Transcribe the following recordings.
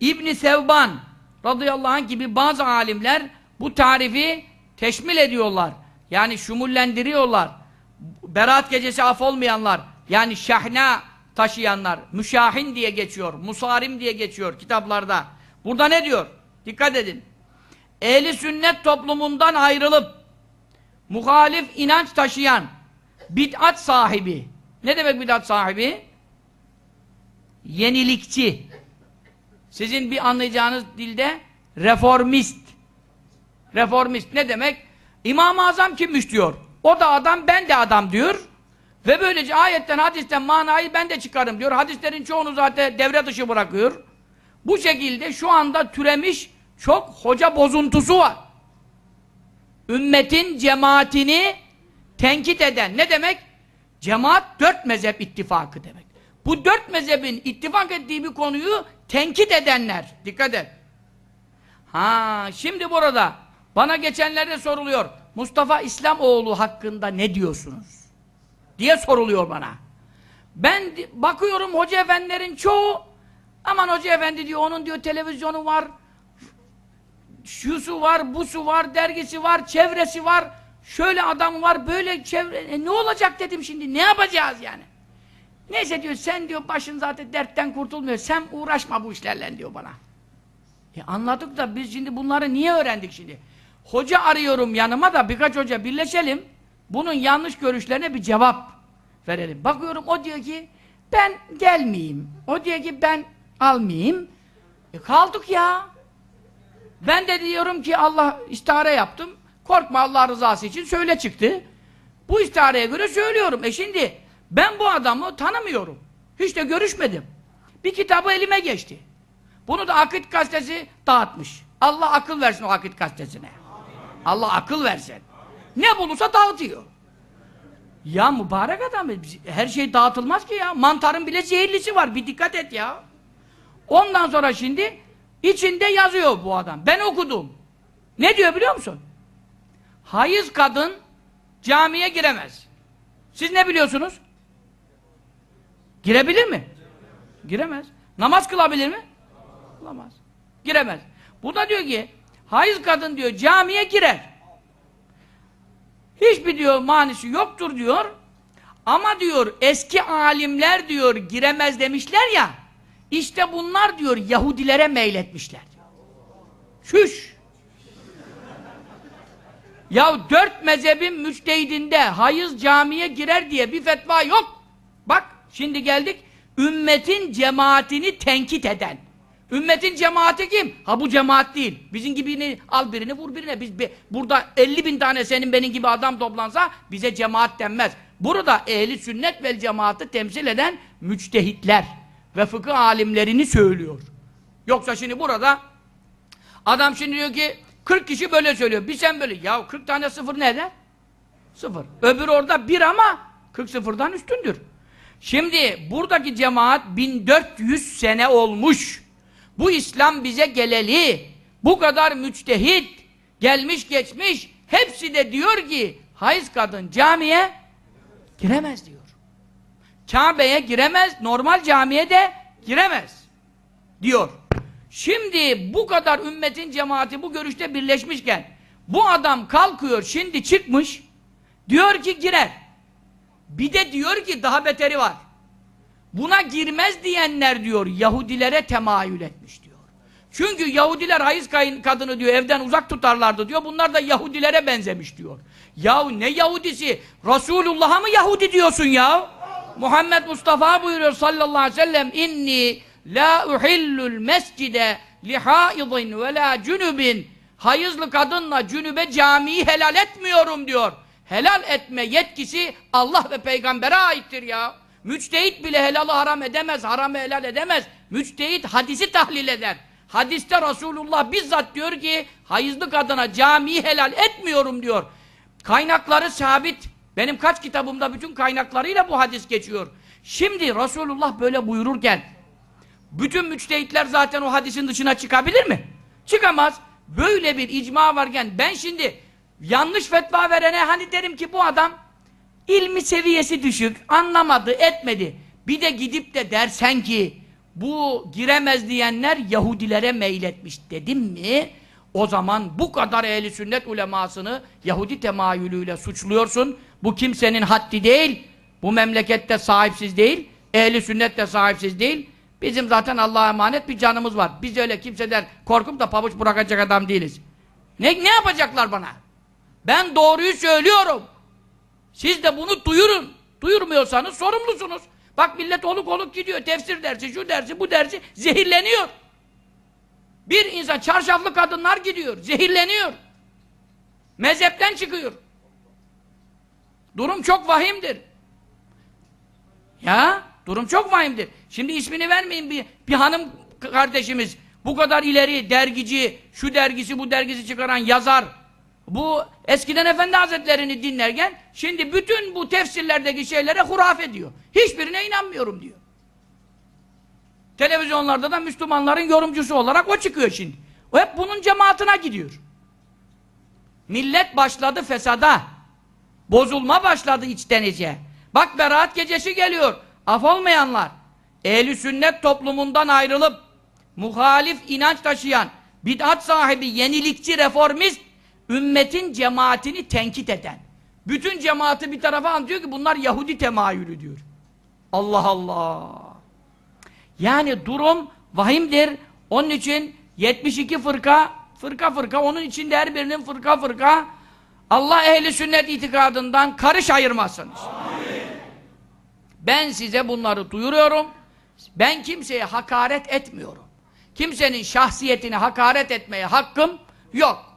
İbn Sevban radıyallahu anh gibi bazı alimler bu tarifi teşmil ediyorlar. Yani şumullendiriyorlar. Berat gecesi af olmayanlar, yani şahna taşıyanlar, müşahin diye geçiyor, musarim diye geçiyor kitaplarda. Burada ne diyor? Dikkat edin. Ehli sünnet toplumundan ayrılıp muhalif inanç taşıyan bid'at sahibi. Ne demek bid'at sahibi? Yenilikçi. Sizin bir anlayacağınız dilde reformist. Reformist ne demek? İmam-ı Azam kimmiş diyor. O da adam, ben de adam diyor. Ve böylece ayetten, hadisten manayı ben de çıkarım diyor. Hadislerin çoğunu zaten devre dışı bırakıyor. Bu şekilde şu anda türemiş çok hoca bozuntusu var. Ümmetin cemaatini tenkit eden ne demek? Cemaat dört mezhep ittifakı demek. Bu dört mezhebin ittifak ettiği bir konuyu tenkit edenler. Dikkat et. Ha, şimdi burada bana geçenlerde soruluyor. Mustafa İslamoğlu hakkında ne diyorsunuz? Diye soruluyor bana. Ben bakıyorum hoca efendilerin çoğu aman hoca efendi diyor onun diyor televizyonu var şusu var, busu var, dergisi var, çevresi var şöyle adam var, böyle çevre e, ne olacak dedim şimdi, ne yapacağız yani neyse diyor, sen diyor başın zaten dertten kurtulmuyor, sen uğraşma bu işlerle diyor bana e anladık da biz şimdi bunları niye öğrendik şimdi hoca arıyorum yanıma da birkaç hoca birleşelim bunun yanlış görüşlerine bir cevap verelim. Bakıyorum o diyor ki ben gelmeyeyim. O diyor ki ben almayayım. E kaldık ya. Ben de diyorum ki Allah istihare yaptım. Korkma Allah rızası için söyle çıktı. Bu istihareye göre söylüyorum. E şimdi ben bu adamı tanımıyorum. Hiç de görüşmedim. Bir kitabı elime geçti. Bunu da Akit gazetesi dağıtmış. Allah akıl versin o Akit gazetesine. Allah akıl versin. Ne bulursa dağıtıyor. Ya mübarek adam, her şey dağıtılmaz ki ya. Mantarın bile zehirlisi var, bir dikkat et ya. Ondan sonra şimdi, içinde yazıyor bu adam. Ben okudum. Ne diyor biliyor musun? Hayız kadın camiye giremez. Siz ne biliyorsunuz? Girebilir mi? Giremez. Namaz kılabilir mi? Kılamaz. Giremez. Bu da diyor ki, hayız kadın diyor camiye girer. Hiçbir diyor manisi yoktur diyor. Ama diyor eski alimler diyor giremez demişler ya. İşte bunlar diyor Yahudilere meyletmişler. Şüş. ya dört mezhebin müçtehidinde hayız camiye girer diye bir fetva yok. Bak şimdi geldik ümmetin cemaatini tenkit eden. Ümmetin cemaati kim? Ha bu cemaat değil. Bizim gibini al birini vur birine. Biz be, burada 50 bin tane senin benim gibi adam toplansa bize cemaat denmez. Burada ehli sünnet vel cemaati temsil eden müçtehitler ve fıkıh alimlerini söylüyor. Yoksa şimdi burada adam şimdi diyor ki 40 kişi böyle söylüyor. Bir sen böyle. Ya 40 tane sıfır ne eder? Sıfır. Öbür orada bir ama 40 sıfırdan üstündür. Şimdi buradaki cemaat 1400 sene olmuş. Bu İslam bize geleli, bu kadar müçtehit, gelmiş geçmiş, hepsi de diyor ki, hayız kadın camiye giremez diyor. Kabe'ye giremez, normal camiye de giremez diyor. Şimdi bu kadar ümmetin cemaati bu görüşte birleşmişken, bu adam kalkıyor, şimdi çıkmış, diyor ki girer. Bir de diyor ki daha beteri var. Buna girmez diyenler diyor Yahudilere temayül etmiş diyor. Çünkü Yahudiler hayız kadını diyor evden uzak tutarlardı diyor. Bunlar da Yahudilere benzemiş diyor. Yahu ne Yahudisi? Resulullah'a mı Yahudi diyorsun ya? Muhammed Mustafa buyuruyor sallallahu aleyhi ve sellem inni la uhillul mescide li haidin ve la cünübin hayızlı kadınla cünübe camiyi helal etmiyorum diyor. Helal etme yetkisi Allah ve peygambere aittir ya. Müçtehit bile helalı haram edemez, haramı helal edemez. Müçtehit hadisi tahlil eder. Hadiste Resulullah bizzat diyor ki, hayızlı kadına camiyi helal etmiyorum diyor. Kaynakları sabit. Benim kaç kitabımda bütün kaynaklarıyla bu hadis geçiyor. Şimdi Resulullah böyle buyururken, bütün müçtehitler zaten o hadisin dışına çıkabilir mi? Çıkamaz. Böyle bir icma varken ben şimdi yanlış fetva verene hani derim ki bu adam ilmi seviyesi düşük, anlamadı, etmedi. Bir de gidip de dersen ki bu giremez diyenler Yahudilere meyletmiş dedim mi o zaman bu kadar ehli sünnet ulemasını Yahudi temayülüyle suçluyorsun. Bu kimsenin haddi değil. Bu memlekette sahipsiz değil. Ehli sünnet de sahipsiz değil. Bizim zaten Allah'a emanet bir canımız var. Biz öyle kimseden korkup da pabuç bırakacak adam değiliz. Ne, ne yapacaklar bana? Ben doğruyu söylüyorum. Siz de bunu duyurun. Duyurmuyorsanız sorumlusunuz. Bak millet oluk oluk gidiyor. Tefsir dersi, şu dersi, bu dersi zehirleniyor. Bir insan, çarşaflı kadınlar gidiyor. Zehirleniyor. Mezhepten çıkıyor. Durum çok vahimdir. Ya, durum çok vahimdir. Şimdi ismini vermeyin bir, bir hanım kardeşimiz. Bu kadar ileri dergici, şu dergisi, bu dergisi çıkaran yazar. Bu eskiden Efendi Hazretlerini dinlerken şimdi bütün bu tefsirlerdeki şeylere hurafe diyor. Hiçbirine inanmıyorum diyor. Televizyonlarda da Müslümanların yorumcusu olarak o çıkıyor şimdi. O hep bunun cemaatine gidiyor. Millet başladı fesada. Bozulma başladı içten içe. Bak beraat gecesi geliyor. Af olmayanlar. Ehli sünnet toplumundan ayrılıp muhalif inanç taşıyan bid'at sahibi, yenilikçi, reformist ümmetin cemaatini tenkit eden. Bütün cemaati bir tarafa anlatıyor ki bunlar Yahudi temayülü diyor. Allah Allah. Yani durum vahimdir. Onun için 72 fırka, fırka fırka, onun içinde her birinin fırka fırka Allah ehli sünnet itikadından karış ayırmasın. Ben size bunları duyuruyorum. Ben kimseye hakaret etmiyorum. Kimsenin şahsiyetine hakaret etmeye hakkım yok.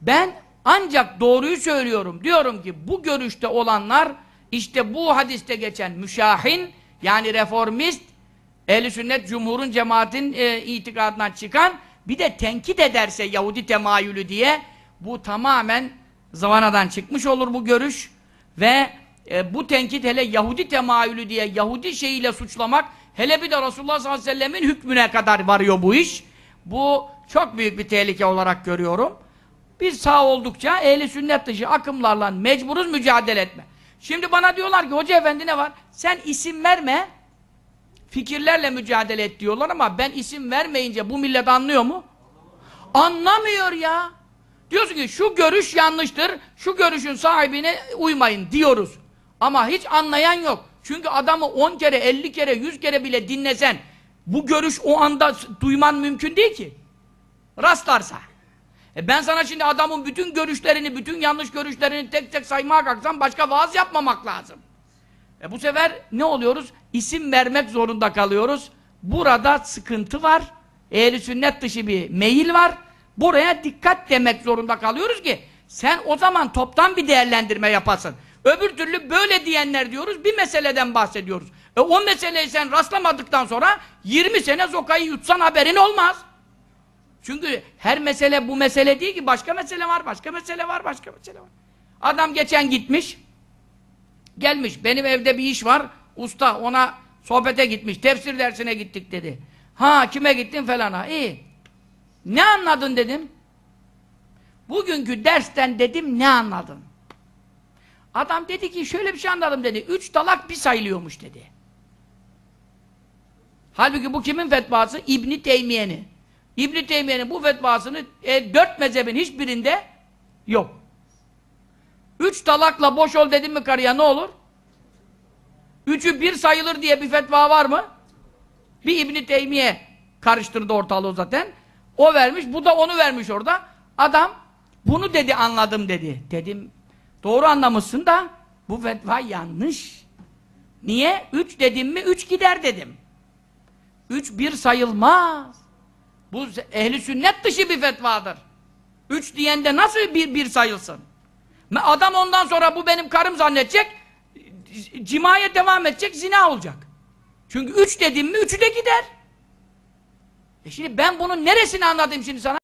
Ben ancak doğruyu söylüyorum. Diyorum ki bu görüşte olanlar işte bu hadiste geçen müşahin yani reformist ehl sünnet cumhurun cemaatin e, itikadından çıkan bir de tenkit ederse Yahudi temayülü diye bu tamamen zavanadan çıkmış olur bu görüş ve e, bu tenkit hele Yahudi temayülü diye Yahudi şeyiyle suçlamak hele bir de Resulullah sallallahu aleyhi ve sellemin hükmüne kadar varıyor bu iş. Bu çok büyük bir tehlike olarak görüyorum. Biz sağ oldukça ehli sünnet dışı akımlarla mecburuz mücadele etme. Şimdi bana diyorlar ki hoca efendi ne var? Sen isim verme. Fikirlerle mücadele et diyorlar ama ben isim vermeyince bu millet anlıyor mu? Anlamıyor ya. Diyorsun ki şu görüş yanlıştır, şu görüşün sahibine uymayın diyoruz. Ama hiç anlayan yok. Çünkü adamı 10 kere, 50 kere, 100 kere bile dinlesen bu görüş o anda duyman mümkün değil ki. Rastlarsa. E ben sana şimdi adamın bütün görüşlerini, bütün yanlış görüşlerini tek tek saymaya kalksam başka vaaz yapmamak lazım. E bu sefer ne oluyoruz? İsim vermek zorunda kalıyoruz. Burada sıkıntı var. Ehli sünnet dışı bir meyil var. Buraya dikkat demek zorunda kalıyoruz ki sen o zaman toptan bir değerlendirme yapasın. Öbür türlü böyle diyenler diyoruz bir meseleden bahsediyoruz. E o meseleyi sen rastlamadıktan sonra 20 sene zokayı yutsan haberin olmaz. Çünkü her mesele bu mesele değil ki başka mesele var, başka mesele var, başka mesele var. Adam geçen gitmiş, gelmiş, benim evde bir iş var, usta ona sohbete gitmiş, tefsir dersine gittik dedi. Ha kime gittin falana, iyi. Ne anladın dedim. Bugünkü dersten dedim ne anladın? Adam dedi ki şöyle bir şey anladım dedi. Üç talak bir sayılıyormuş dedi. Halbuki bu kimin fetvası? İbni Teymiye'nin. İbn-i Teymiye'nin bu fetvasını e, dört mezhebin hiçbirinde yok. Üç talakla boş ol dedim mi karıya ne olur? Üçü bir sayılır diye bir fetva var mı? Bir İbn-i Teymiye karıştırdı ortalığı zaten. O vermiş, bu da onu vermiş orada. Adam bunu dedi anladım dedi. Dedim doğru anlamışsın da bu fetva yanlış. Niye? Üç dedim mi üç gider dedim. Üç bir sayılmaz. Bu ehli sünnet dışı bir fetvadır. Üç diyende nasıl bir, bir sayılsın? Adam ondan sonra bu benim karım zannedecek, cimaya devam edecek, zina olacak. Çünkü üç dedim mi üçü de gider. E şimdi ben bunun neresini anladım şimdi sana?